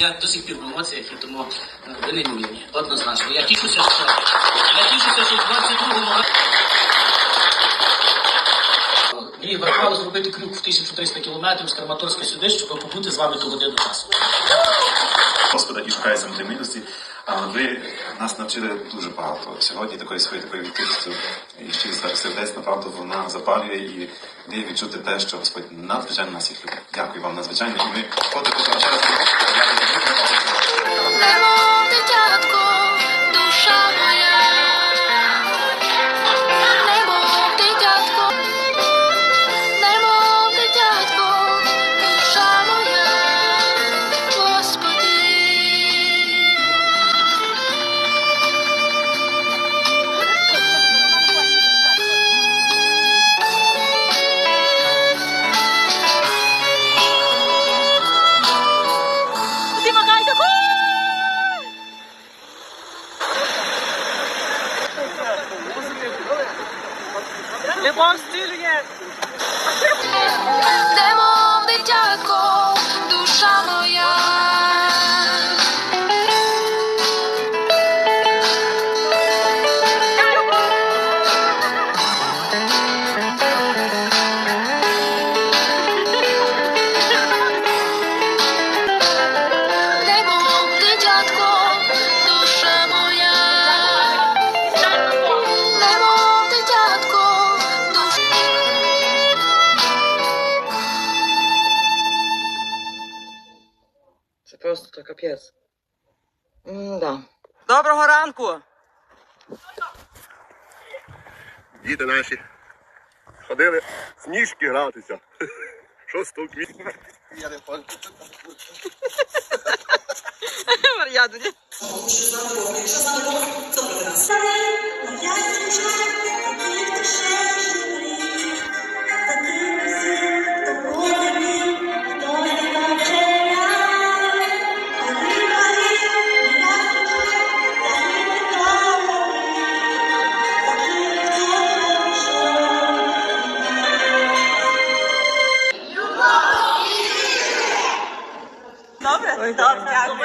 Я до сих пір в емоціях, і тому ви не вмінні. Однозначно. Я тішуся, що я тішуся, що в 22-му році мені врахувало зробити крюк в 1300 кілометрів з Краматорська сюди, щоб побути з вами ту годину часу. Господа і шукає самотимірності. Але ви нас навчили дуже багато. Сьогодні такої своєї такої відкритістю і щирістю сердець, направду, вона запалює і дає відчути те, що Господь надзвичайно нас їх любить. Дякую вам надзвичайно. І ми ходимо Le bon stil again. Це просто капець. М-да. Доброго ранку! Діти наші ходили в сніжки гратися. 6 квітня. Я не пам'ятаю. Мар'яна, ні? Добре? Добре, дякую.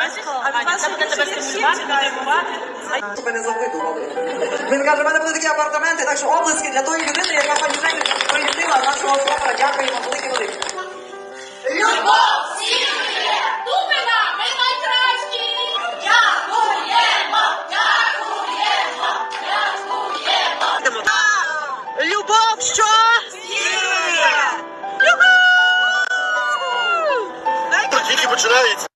А ви вас буде тебе стимулювати, мотивувати? Він каже, в мене були такі апартаменти, так що облиски для тої людини, яка пані for tonight.